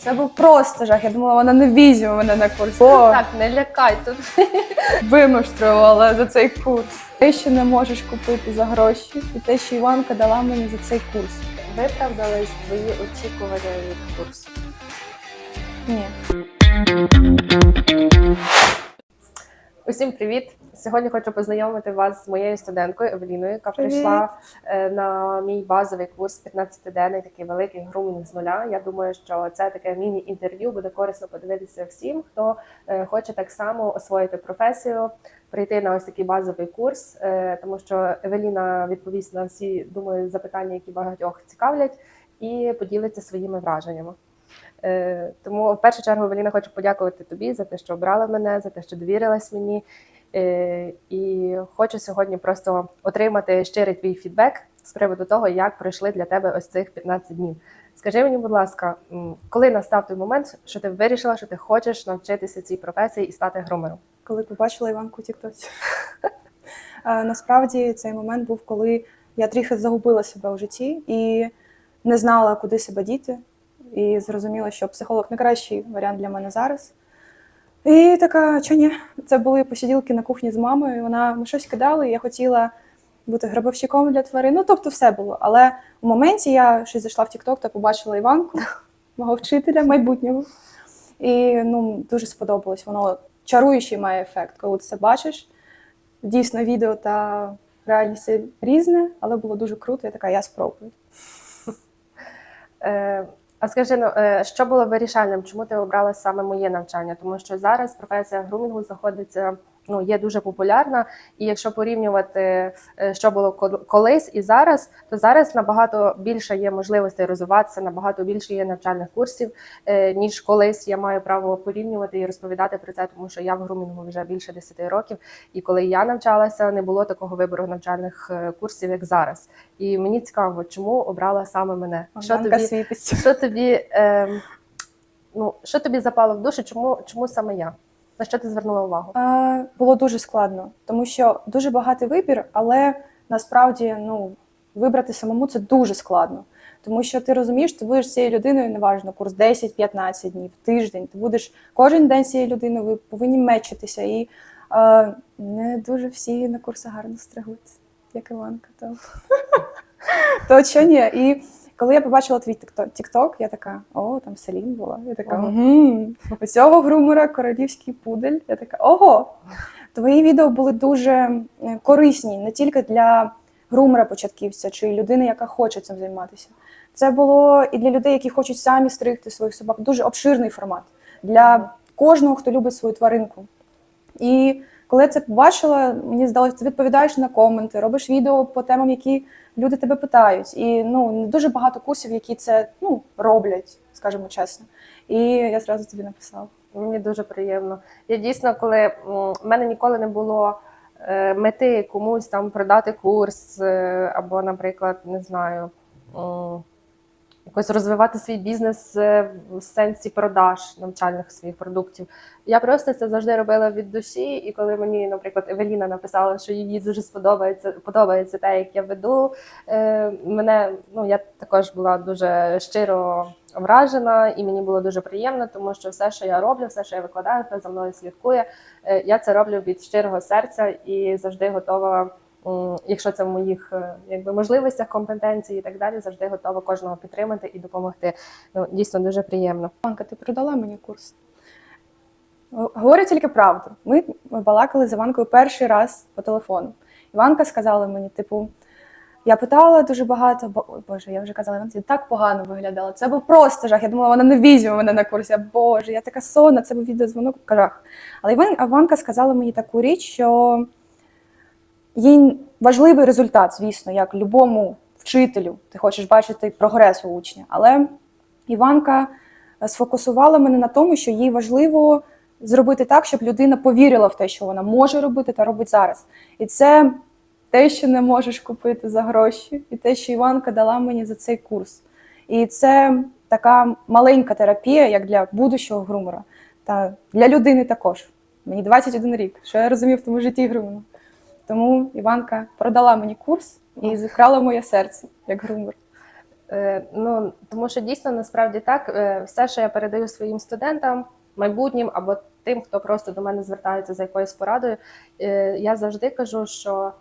Це був просто жах. Я думала, вона не візьме мене на курс. О, Так, не лякай тут. вимуштрувала за цей курс. Те, що не можеш купити за гроші, і те, що Іванка дала мені за цей курс. Виправдались твої очікування від курсу. Ні. Усім привіт! Сьогодні хочу познайомити вас з моєю студенткою Евеліною, яка Привіт. прийшла е, на мій базовий курс 15-денний, такий великий грумінг з нуля. Я думаю, що це таке міні-інтерв'ю буде корисно подивитися всім, хто е, хоче так само освоїти професію, прийти на ось такий базовий курс, е, тому що Евеліна відповість на всі думаю запитання, які багатьох цікавлять, і поділиться своїми враженнями. Тому в першу чергу Евеліна хочу подякувати тобі за те, що обрала мене, за те, що довірилась мені. Е, І хочу сьогодні просто отримати щирий твій фідбек з приводу того, як пройшли для тебе ось цих 15 днів. Скажи мені, будь ласка, коли настав той момент, що ти вирішила, що ти хочеш навчитися цій професії і стати грумером? коли побачила Іванку Тіктоці. Е, Насправді цей момент був, коли я трохи загубила себе у житті і не знала, куди себе діти. І зрозуміла, що психолог найкращий варіант для мене зараз. І така, що ні, це були посиділки на кухні з мамою. і Вона ми щось кидали, і я хотіла бути гробовщиком для тварин. Ну, тобто, все було. Але у моменті я щось зайшла в Тікток та побачила Іванку, мого вчителя майбутнього. І ну, дуже сподобалось. Воно чаруючий має ефект, коли ти це бачиш. Дійсно, відео та реальність різне, але було дуже круто. Я така, я спробую. А скажи, ну, е, що було вирішальним? Чому ти обрала саме моє навчання? Тому що зараз професія грумінгу знаходиться, ну, є дуже популярна, і якщо порівнювати, е, що було кол- колись і зараз, то зараз набагато більше є можливостей розвиватися, набагато більше є навчальних курсів, е, ніж колись. Я маю право порівнювати і розповідати про це, тому що я в грумінгу вже більше 10 років. І коли я навчалася, не було такого вибору навчальних е, курсів, як зараз. І мені цікаво, чому обрала саме мене? Що тобі що тобі, е, ну, що тобі запало в душу? Чому, чому саме я? На що ти звернула увагу? А, було дуже складно, тому що дуже багатий вибір, але насправді ну, вибрати самому це дуже складно. Тому що ти розумієш, ти будеш цією людиною, неважно, курс 10-15 днів, тиждень. Ти будеш кожен день цією людиною, ви повинні мечитися. І е, не дуже всі на курсах гарно стригуться, як Іванка. То що ні. І коли я побачила твій тікток, я така, о, там Селін була. Я така, угу. цього грумера королівський пудель. Я така, ого. Твої відео були дуже корисні не тільки для грумера початківця чи людини, яка хоче цим займатися. Це було і для людей, які хочуть самі стригти своїх собак. Дуже обширний формат для кожного, хто любить свою тваринку. І коли це побачила, мені здалося, ти відповідаєш на коменти, робиш відео по темам, які люди тебе питають. І ну дуже багато курсів, які це ну роблять, скажімо чесно. І я зразу тобі написала. Мені дуже приємно. Я дійсно, коли в мене ніколи не було е, мети комусь там продати курс, е, або, наприклад, не знаю, якось розвивати свій бізнес е, в сенсі продаж навчальних своїх продуктів. Я просто це завжди робила від душі. І коли мені, наприклад, Евеліна написала, що їй дуже сподобається подобається те, як я веду. Е, мене ну я також була дуже щиро вражена, і мені було дуже приємно, тому що все, що я роблю, все, що я викладаю, хто за мною слідкує. е, Я це роблю від щирого серця і завжди готова. Якщо це в моїх е, якби можливостях, компетенції і так далі, завжди готова кожного підтримати і допомогти. Ну дійсно дуже приємно. Іванка, ти продала мені курс. Говорю тільки правду. Ми, балакали з Іванкою перший раз по телефону. Іванка сказала мені, типу, я питала дуже багато, бо ой, Боже, я вже казала, Іванці, так погано виглядала. Це був просто жах. Я думала, вона не візьме мене на курс. Я, Боже, я така сонна, це був відеозвонок, жах. Але Іван, Іванка сказала мені таку річ, що їй важливий результат, звісно, як любому вчителю. Ти хочеш бачити прогрес у учня. Але Іванка е, сфокусувала мене на тому, що їй важливо зробити так, щоб людина повірила в те, що вона може робити та робить зараз. І це те, що не можеш купити за гроші, і те, що Іванка дала мені за цей курс. І це така маленька терапія, як для будущого грумера, та для людини також. Мені 21 рік, що я розумію в тому житті грумера. Тому Іванка продала мені курс і зіграла моє серце як грумер. Е, Ну, тому що дійсно насправді так, е, все, що я передаю своїм студентам, майбутнім або тим, хто просто до мене звертається за якоюсь порадою, е, я завжди кажу, що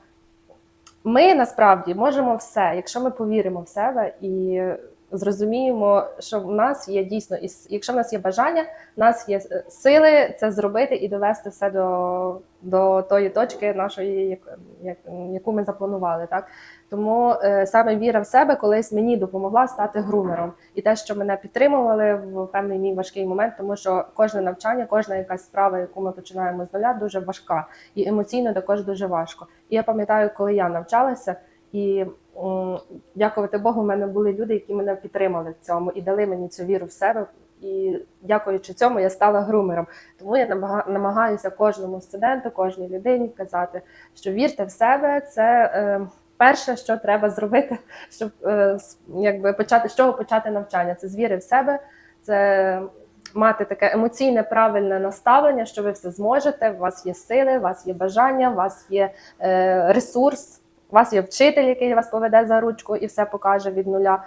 ми насправді можемо все, якщо ми повіримо в себе і зрозуміємо, що в нас є дійсно, і якщо в нас є бажання, в нас є е, сили це зробити і довести все до, до тої точки нашої, як, як, яку ми запланували. Так? Тому е, саме віра в себе колись мені допомогла стати грумером, і те, що мене підтримували в певний мій важкий момент, тому що кожне навчання, кожна якась справа, яку ми починаємо з нуля, дуже важка і емоційно також дуже важко. І я пам'ятаю, коли я навчалася, і дякувати Богу, в мене були люди, які мене підтримали в цьому і дали мені цю віру в себе. І дякуючи цьому, я стала грумером. Тому я намага- намагаюся кожному студенту, кожній людині казати, що вірте в себе, це е, перше, що треба зробити, щоб е, якби почати з чого почати навчання. Це з віри в себе, це мати таке емоційне правильне наставлення, що ви все зможете. У вас є сили, у вас є бажання, у вас є е, ресурс. У вас є вчитель, який вас поведе за ручку і все покаже від нуля.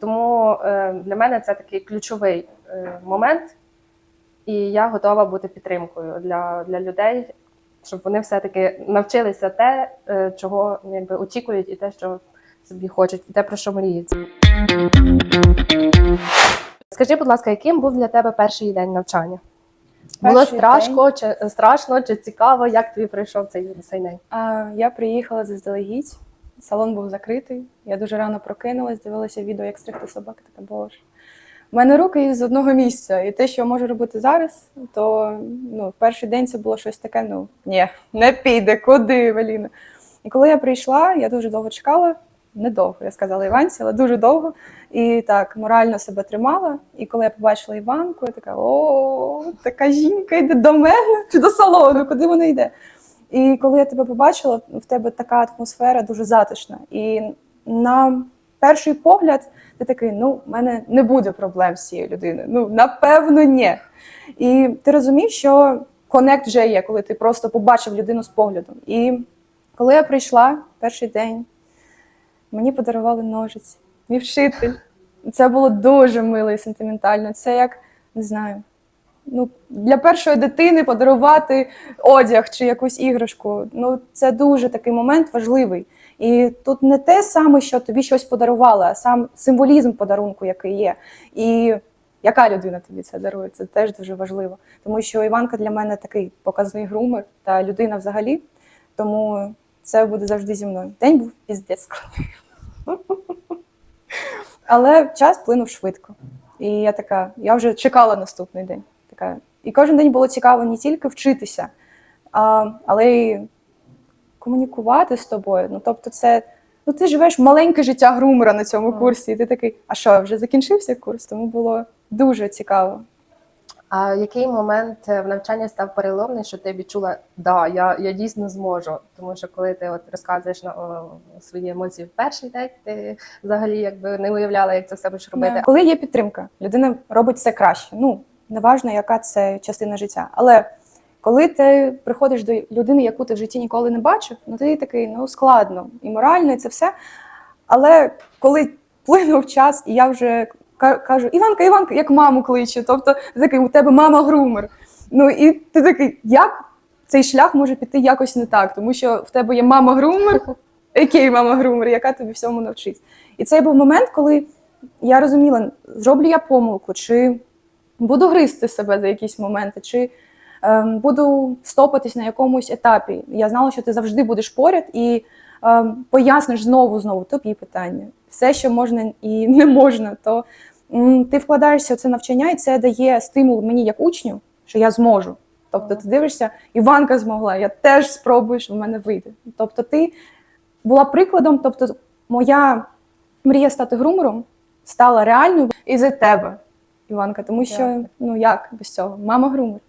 Тому е, для мене це такий ключовий е, момент, і я готова бути підтримкою для, для людей, щоб вони все-таки навчилися те, е, чого якби, очікують, і те, що собі хочуть, і те, про що мріють. Скажи, будь ласка, яким був для тебе перший день навчання? Було страшно, чи страшно, чи цікаво, як тобі пройшов цей, цей день? А, я приїхала заздалегідь, салон був закритий. Я дуже рано прокинулась, дивилася відео, як стригти собак. Така боже. У мене руки з одного місця, і те, що я можу робити зараз, то ну, в перший день це було щось таке: ну ні, не піде, куди, Евеліна. І коли я прийшла, я дуже довго чекала, недовго, я сказала Іванці, але дуже довго. І так морально себе тримала. І коли я побачила Іванку, я така: о, така жінка йде до мене чи до салону, куди вона йде? І коли я тебе побачила, в тебе така атмосфера дуже затишна. І на перший погляд ти такий: ну, в мене не буде проблем з цією людиною. Ну, напевно, ні. І ти розумієш, що конект вже є, коли ти просто побачив людину з поглядом. І коли я прийшла перший день, мені подарували ножиці, мій вчитель. Це було дуже мило і сентиментально. Це як не знаю. Ну, для першої дитини подарувати одяг чи якусь іграшку. Ну, це дуже такий момент важливий. І тут не те саме, що тобі щось подарували, а сам символізм подарунку, який є. І яка людина тобі це дарує, це теж дуже важливо. Тому що Іванка для мене такий показний грумер та людина взагалі. Тому це буде завжди зі мною. День був піздець. Але час плинув швидко. І я така, я вже чекала наступний день. Така. І кожен день було цікаво не тільки вчитися, а, але й комунікувати з тобою. Ну, тобто, це ну, ти живеш маленьке життя грумера на цьому курсі, і ти такий, а що, вже закінчився курс? Тому було дуже цікаво. А який момент е, в навчанні став переломний, що ти відчула, да, я, я дійсно зможу. Тому що коли ти от розказуєш на о, свої емоції в перший день, ти взагалі якби не уявляла, як це все будеш робити. Коли є підтримка, людина робить все краще. Ну, неважно, яка це частина життя. Але коли ти приходиш до людини, яку ти в житті ніколи не бачив, ну ти такий, ну складно, і морально, і це все. Але коли плинув час, і я вже кажу, Іванка, Іванка, як маму кличе, тобто такий, у тебе мама грумер. Ну і ти такий, як цей шлях може піти якось не так, тому що в тебе є мама грумер, який мама грумер, яка тобі всьому навчить. І це був момент, коли я розуміла, зроблю я помилку, чи буду гризти себе за якісь моменти, чи ем, буду стопатись на якомусь етапі. Я знала, що ти завжди будеш поряд і поясниш знову знову тобі питання. Все, що можна і не можна, то ти вкладаєшся в це навчання, і це дає стимул мені як учню, що я зможу. Тобто ти дивишся, Іванка змогла, я теж спробую, що в мене вийде. Тобто, ти була прикладом, тобто, моя мрія стати грумером стала реальною із-за тебе, Іванка, тому що Дякую. ну як без цього? Мама грумер.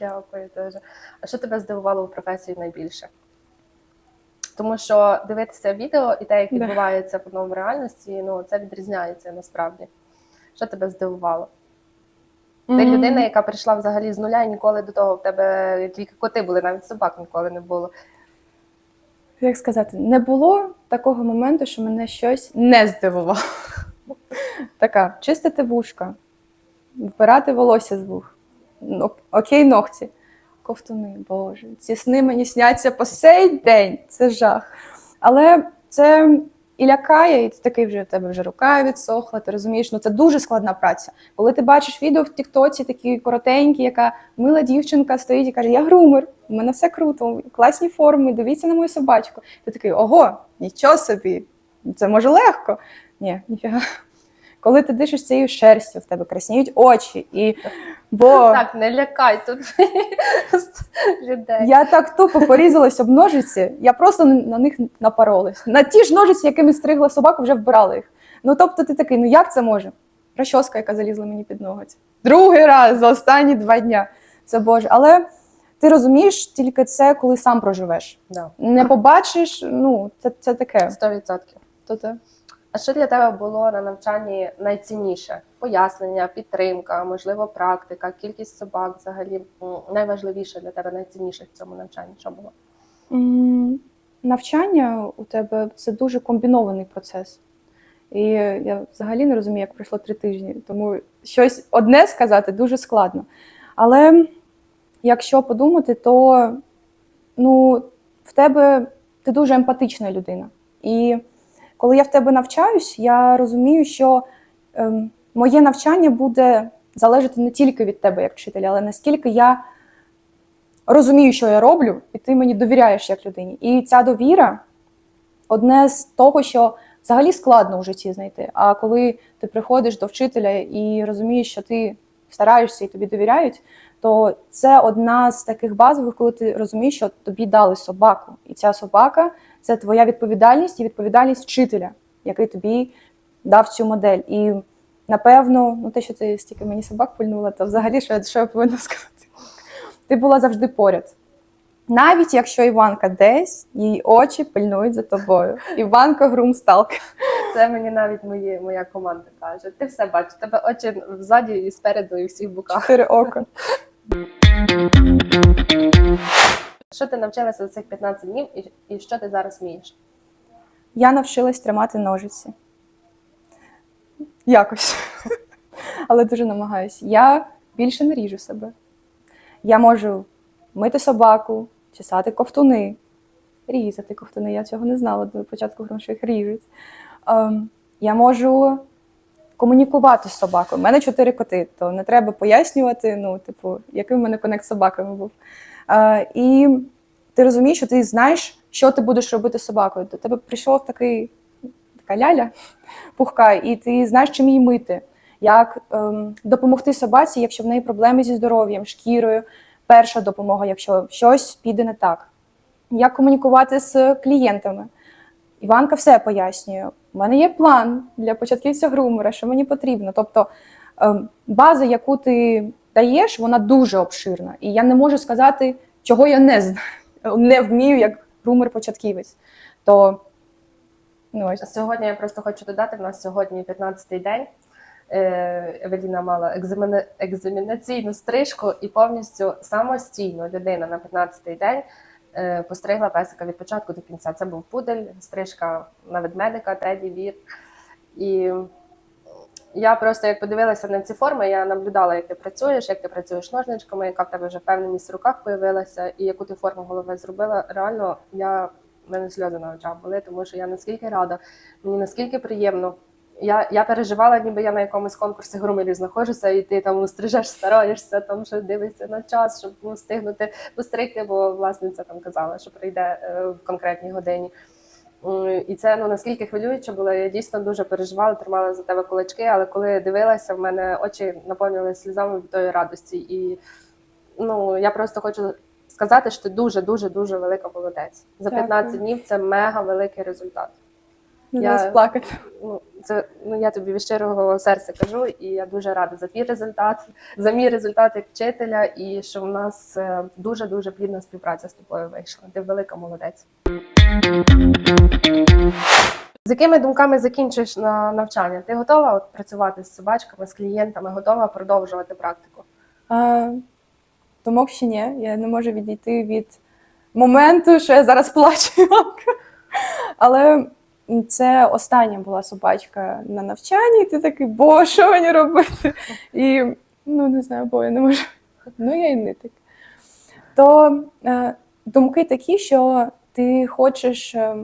Дякую дуже. А що тебе здивувало у професії найбільше? Тому що дивитися відео і те, як відбувається в одному реальності, ну це відрізняється насправді. Що тебе здивувало? Ти Мгм. людина, яка прийшла взагалі з нуля, і ніколи до того в тебе тільки коти були, навіть собак ніколи не було. як сказати, не було такого моменту, що мене щось не здивувало. Така, чистити вушка, вбирати волосся з вух. Окей, ногті. Ковтуни, Боже. Ці сни мені сняться по сей день. Це жах. Але це і лякає, і ти такий вже в тебе вже рука відсохла, ти розумієш, ну це дуже складна праця. Коли ти бачиш відео в Тіктоці, такі коротенькі, яка мила дівчинка стоїть і каже: Я грумер, у мене все круто, класні форми, дивіться на мою собачку. Ти такий, ого, нічого собі, це може легко. Ні, ніфіга. Коли ти дишиш цією шерстю, в тебе красніють очі. І... Бо Так, не лякай тут людей. я так тупо порізалась об ножиці, я просто на- них напоролась. На ті ж ножиці, якими стригла собаку, вже вбирали їх. Ну тобто ти такий, ну як це може? Розчоска, яка залізла мені під ноготь. Другий раз за останні два дня. Це Боже. Але ти розумієш тільки це, коли сам проживеш. Да. Не побачиш, ну це, це таке. 100%. То те. А що для тебе було на навчанні найцінніше? Пояснення, підтримка, можливо, практика, кількість собак взагалі найважливіше для тебе, найцінніше в цьому навчанні. Що було? Навчання у тебе це дуже комбінований процес. І я взагалі не розумію, як пройшло три тижні, тому щось одне сказати дуже складно. Але якщо подумати, то ну, в тебе ти дуже емпатична людина. І коли я в тебе навчаюсь, я розумію, що ем, моє навчання буде залежати не тільки від тебе як вчителя, але наскільки я розумію, що я роблю, і ти мені довіряєш як людині. І ця довіра одне з того, що взагалі складно в житті знайти. А коли ти приходиш до вчителя і розумієш, що ти стараєшся і тобі довіряють, то це одна з таких базових, коли ти розумієш, що тобі дали собаку. І ця собака це твоя відповідальність і відповідальність вчителя, який тобі дав цю модель. І напевно, ну те, що ти стільки мені собак пульнула, то взагалі що, я- що я повинна сказати? Ти була завжди поряд. Навіть якщо Іванка десь, її очі пильнують за тобою. Іванка грумсталка. Це мені навіть мої, моя команда каже. Ти все бачиш, тебе очі ззаді і спереду, і всіх боках. Чотири ока. Що ти навчилася за цих 15 днів і, і що ти зараз вмієш? Я навчилась тримати ножиці. Якось. Але дуже намагаюсь. Я більше не ріжу себе. Я можу мити собаку, чесати ковтуни, різати ковтуни. Я цього не знала до початку, тому що їх ріжуть. Ем, я можу комунікувати з собакою. У мене чотири коти, то не треба пояснювати, ну, типу, який в мене конект з собаками був. Е, і ти розумієш, що ти знаєш, що ти будеш робити з собакою. До тебе прийшов такий така ляля пухка, і ти знаєш, чим її мити, як ем, допомогти собаці, якщо в неї проблеми зі здоров'ям, шкірою, перша допомога, якщо щось піде не так. Як комунікувати з клієнтами. Іванка все пояснює. У мене є план для початківця грумера, що мені потрібно. Тобто ем, база, яку ти даєш, вона дуже обширна. І я не можу сказати, чого я не не вмію як грумер-початківець. То ну, ось. Сьогодні я просто хочу додати: в нас сьогодні 15-й день. Е, Евеліна мала екзамена- екзамінаційну стрижку і повністю самостійно людина на 15-й день е, постригла песика від початку до кінця. Це був пудель, стрижка на ведмедика, теді вір. І я просто як подивилася на ці форми, я наблюдала, як ти працюєш, як ти працюєш ножничками, яка в тебе вже впевненість в руках появилася, і яку ти форму голови зробила. Реально, я мене сльози на очах були, тому що я наскільки рада, мені наскільки приємно. Я, я переживала, ніби я на якомусь конкурсі грумерів знаходжуся, і ти там стрижеш, стараєшся, там що дивишся на час, щоб ну, встигнути постригти, бо власниця там казала, що прийде е, в конкретній годині. М, І це ну наскільки хвилююче було. Я дійсно дуже переживала, тримала за тебе кулачки, але коли дивилася, в мене очі наповнилися сльозами від тої радості. І ну я просто хочу сказати, що ти дуже, дуже, дуже велика молодець. За Дякую. днів це мега великий результат. Не Я- сплакати. Ну, це ну я тобі від щирого серця кажу, і я дуже рада за твій результат, за мій результат як вчителя, і що в нас дуже дуже плідна співпраця з тобою вийшла. Ти велика молодець. З якими думками закінчуєш на навчання? Ти готова от працювати з собачками, з клієнтами, готова продовжувати практику? А, думок ще ні. Я не можу відійти від моменту, що я зараз плачу. Але це остання була собачка на навчанні, і ти такий, бо що мені робити? І ну не знаю, бо я не можу. Ну я і не так. То е, думки такі, що ти хочеш е,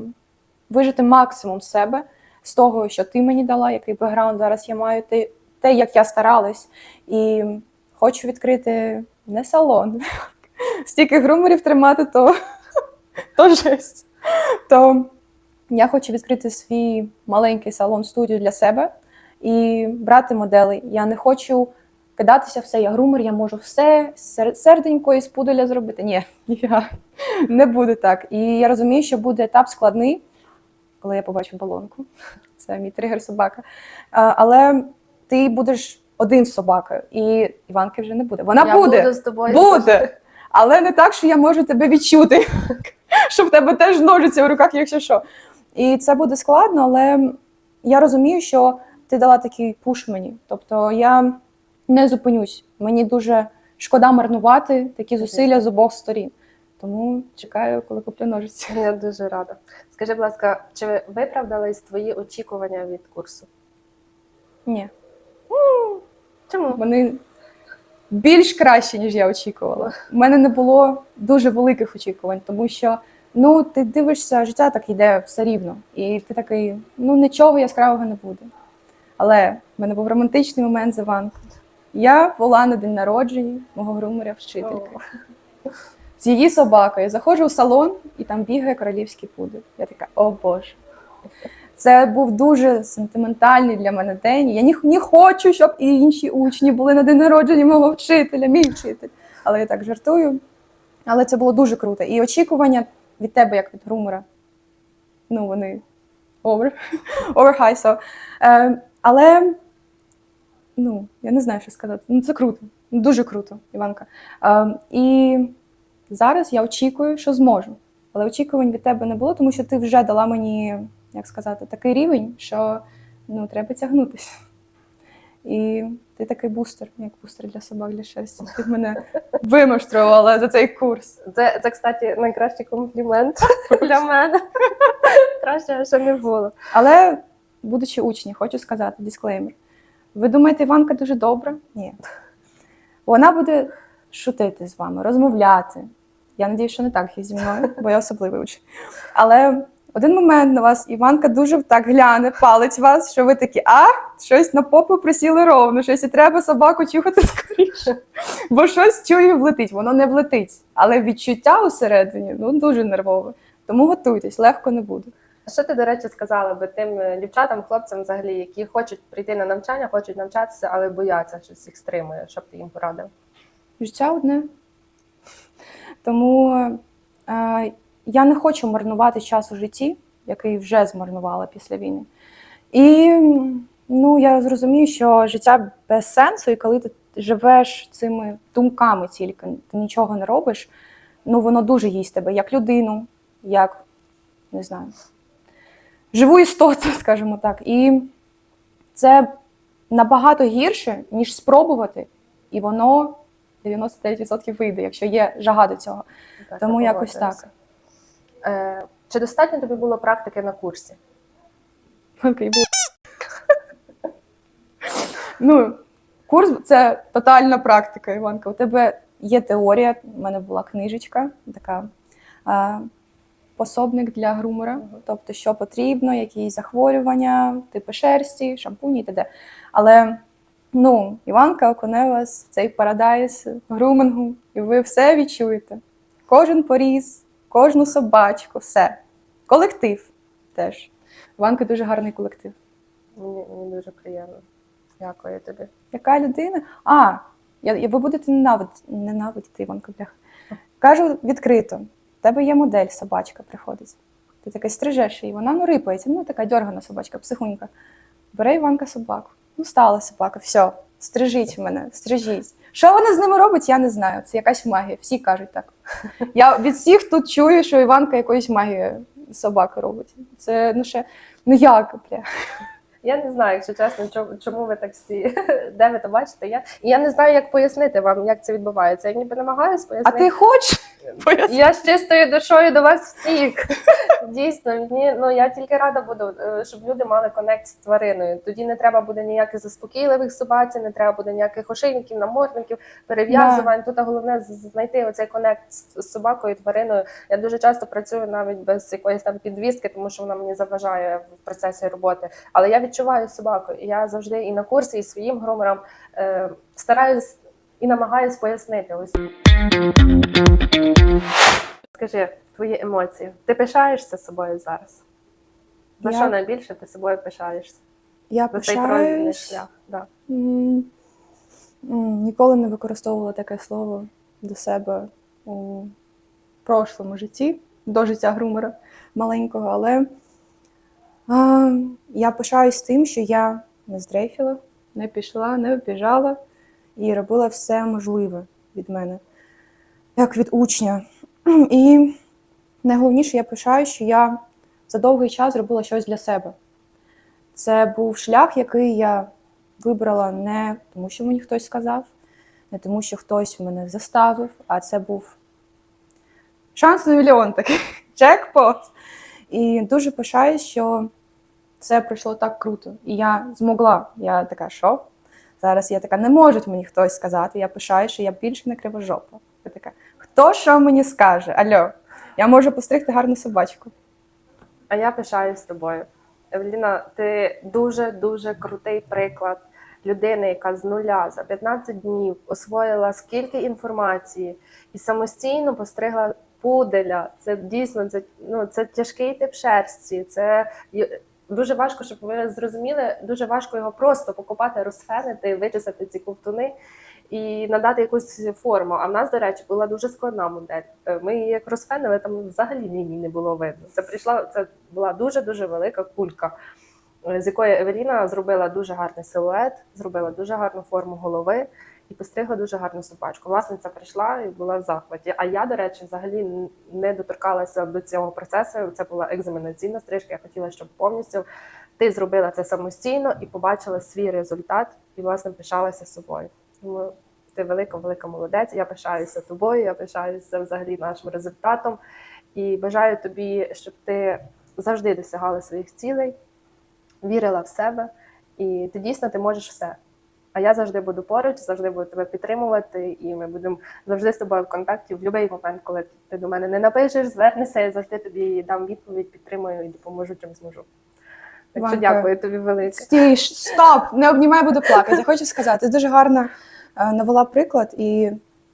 вижити максимум себе з того, що ти мені дала, який бекграунд зараз я маю, те, те, як я старалась. І хочу відкрити не салон. Стільки грумерів тримати, то, то жесть. То я хочу відкрити свій маленький салон студію для себе і брати модели. Я не хочу кидатися все, я грумер, я можу все сер- серденько із пуделя зробити. Ні, ніфіга, не буде так. І я розумію, що буде етап складний, коли я побачу балонку. Це мій тригер собака. Але ти будеш один з собакою, і Іванки вже не буде. Вона я буде. буду з тобою. Буде. Але не так, що я можу тебе відчути, що в тебе теж ножиці в руках, якщо що. І це буде складно, але я розумію, що ти дала такий пуш мені. Тобто я не зупинюсь. Мені дуже шкода марнувати такі зусилля з обох сторін. Тому чекаю, коли куплю ножиці. Я дуже рада. Скажи, будь ласка, чи ви- виправдались твої очікування від курсу? Ні, Чому? вони більш кращі, ніж я очікувала. У мене не було дуже великих очікувань, тому що ну, ти дивишся, життя так йде все рівно. І ти такий, ну нічого яскравого не буде. Але в мене був романтичний момент з Іванкою. Я була на день народження мого грумеря вчительки. З її собакою. Я заходжу в салон, і там бігає королівський пудель. Я така, о Боже. Це був дуже сентиментальний для мене день. Я не, не хочу, щоб і інші учні були на день народження мого вчителя, мій вчитель. Але я так жартую. Але це було дуже круто. І очікування від тебе, як від грумера, ну, вони over, over high. So. Е, але ну, я не знаю, що сказати. Ну, це круто. Дуже круто, Іванка. Е, і зараз я очікую, що зможу. Але очікувань від тебе не було, тому що ти вже дала мені, як сказати, такий рівень, що ну, треба тягнутися. І ти такий бустер, як бустер для собак для шерсті. Ти мене вимуштрувала за цей курс. Це, це, кстати, найкращий комплімент для мене. Краще, що не було. Але, будучи учні, хочу сказати дисклеймер. Ви думаєте, Іванка дуже добра? Ні. Вона буде шутити з вами, розмовляти. Я надію, що не так є зі мною, бо я особливий учень. Але один момент на вас Іванка дуже так гляне, палить вас, що ви такі, а, щось на попу присіли ровно, щось і треба собаку чухати скоріше. Бо щось чую і влетить. Воно не влетить. Але відчуття усередині ну, дуже нервове. Тому готуйтесь, легко не буде. А Що ти, до речі, сказала би тим е, дівчатам, хлопцям взагалі, які хочуть прийти на навчання, хочуть навчатися, але бояться, щось їх стримує, щоб ти їм порадив? Життя одне. Тому е, я не хочу марнувати час у житті, який вже змарнувала після війни. І ну, я зрозумію, що життя без сенсу, і коли ти живеш цими думками тільки, ти нічого не робиш, ну воно дуже їсть тебе як людину, як не знаю, живу істоту, скажімо так. І це набагато гірше, ніж спробувати, і воно 99% вийде, якщо є жага до цього. Так, Тому якось погоджуюся. Е, чи достатньо тобі було практики на курсі? Окей, було. Ну, курс це тотальна практика, Іванка. У тебе є теорія, у мене була книжечка, така а, пособник для грумера, тобто, що потрібно, які захворювання, типи шерсті, шампуні і т.д. Але ну, Іванка окуневас, цей парадайс грумингу, і ви все відчуєте. Кожен поріз, кожну собачку, все. Колектив теж. Іванка дуже гарний колектив. Мені, мені дуже приємно. Дякую тобі. Яка людина? А, я, я- ви будете ненавидіти, ненавидіти Іванка бляха. Кажу відкрито: в тебе є модель, собачка приходить. Ти такий стрижеш її, вона ну рипається, ну така дьоргана собачка, психунька. Бере Іванка собаку. Ну, стала собака, все, стрижіть мене, стрижіть. Що вона з ними робить, я не знаю. Це якась магія. Всі кажуть так. Я від всіх тут чую, що Іванка якоюсь магією собаки робить. Це ну ще, ну як, бля. Я не знаю, якщо чесно, чому, чому ви так всі, де ви то бачите. Я, я не знаю, як пояснити вам, як це відбувається. Я ніби намагаюся пояснити. А ти хочеш? Поясни. Я з чистою душою до вас всіх. Дійсно, мені ну я тільки рада буду, е, щоб люди мали конект з твариною. Тоді не треба буде ніяких заспокійливих собаці, не треба буде ніяких ошейників, намордників, перев'язувань. Тут головне знайти оцей конект з собакою, твариною. Я дуже часто працюю навіть без якоїсь там підвіски, тому що вона мені заважає в процесі роботи. Але я відчуваю собаку, і я завжди і на курсі, і своїм грумерам е, стараюсь і намагаюсь пояснити. Ось Скажи твої емоції. Ти пишаєшся собою зараз? За Я- що найбільше ти собою пишаєшся? Я За цей пройдений шлях. Да. М, м, Ніколи не використовувала таке слово до себе у прошлому житті, до життя грумера маленького, але а, я пишаюсь тим, що я не здрейфіла, не пішла, не біжала і робила все можливе від мене, як від учня. І найголовніше, я пишаю, що я за довгий час зробила щось для себе. Це був шлях, який я вибрала не тому, що мені хтось сказав, не тому, що хтось мене заставив, а це був шанс на мільйон такий джекпот. І дуже пишаюсь, що це пройшло так круто. І я змогла. Я така, що? Зараз я така, не може мені хтось сказати. Я пишаю, що я більше не кривожопа. Я така, хто що мені скаже? Альо, я можу постригти гарну собачку. А я пишаюсь тобою. Евеліна, ти дуже дуже крутий приклад людини, яка з нуля за 15 днів освоїла скільки інформації і самостійно постригла пуделя. Це дійсно це, ну, це тяжкий тип шерсті. Це дуже важко, щоб ви зрозуміли, дуже важко його просто покупати, розфенити, вичесати ці ковтуни і надати якусь форму. А в нас, до речі, була дуже складна модель. Е, Ми її як розфенили, там взагалі ліній не було видно. Це прийшла, це була дуже дуже велика кулька, е, з якої Евеліна зробила дуже гарний силует, зробила дуже гарну форму голови і постригла дуже гарну собачку. Власниця прийшла і була в захваті. А я, до речі, взагалі не доторкалася до цього процесу. Це була екзаменаційна стрижка. Я хотіла, щоб повністю ти зробила це самостійно і побачила свій результат, і власне пишалася собою. Тому ти велика, велика молодець. Я пишаюся тобою, я пишаюся взагалі нашим результатом і бажаю тобі, щоб ти завжди досягала своїх цілей, вірила в себе, і ти дійсно ти можеш все. А я завжди буду поруч, завжди буду тебе підтримувати, і ми будемо завжди з тобою в контакті в будь-який момент, коли ти до мене не напишеш, звернешся, я завжди тобі дам відповідь, підтримую і допоможу чим зможу. Так що дякую тобі велике. Стій, стоп! Не обнімай, буду плакати. Я хочу сказати, ти дуже гарно е, навела приклад, і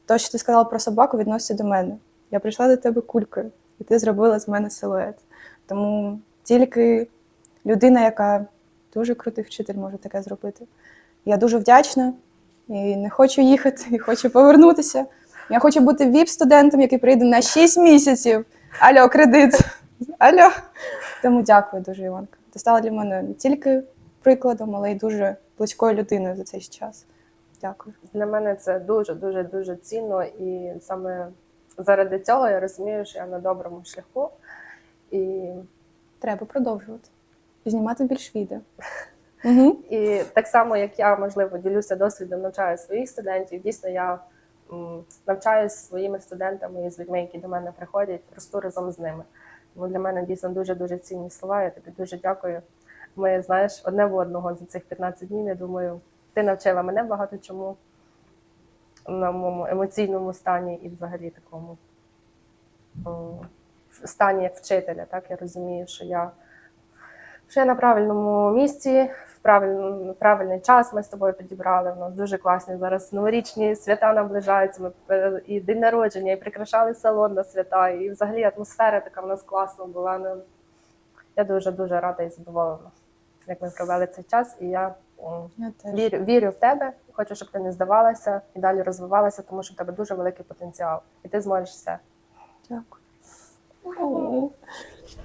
те, що ти сказала про собаку, відноситься до мене. Я прийшла до тебе кулькою, і ти зробила з мене силует. Тому тільки людина, яка дуже крутий вчитель, може таке зробити. Я дуже вдячна і не хочу їхати, і хочу повернутися. Я хочу бути віп-студентом, який прийде на 6 місяців. Алло, кредит. Алло. Тому дякую дуже, Іванка. Ти стала для мене не тільки прикладом, але й дуже близькою людиною за цей час. Дякую. Для мене це дуже дуже дуже цінно, і саме заради цього я розумію, що я на доброму шляху. І, Треба продовжувати. Знімати більш відео. Угу. і так само, як я можливо ділюся досвідом, навчаю своїх студентів. Дійсно, я м, навчаюся своїми студентами і з людьми, які до мене приходять, росту разом з ними. Тому для мене дійсно дуже дуже цінні слова. Я тобі дуже дякую. Ми знаєш одне в одного за цих 15 днів. Я думаю, ти навчила мене багато чому на моєму емоційному стані і взагалі такому стані вчителя. Так я розумію, що я, що я на правильному місці, в правильний, правильний час ми з тобою підібрали. У нас дуже класні зараз новорічні свята наближаються. Ми е, і день народження, і прикрашали салон на свята, і взагалі атмосфера така в нас класна була. Ну, Я дуже дуже рада і задоволена, як ми провели цей час. І я Я теж. Вірю, вірю в тебе. Хочу, щоб ти не здавалася і далі розвивалася, тому що в тебе дуже великий потенціал, і ти зможеш все. Дякую.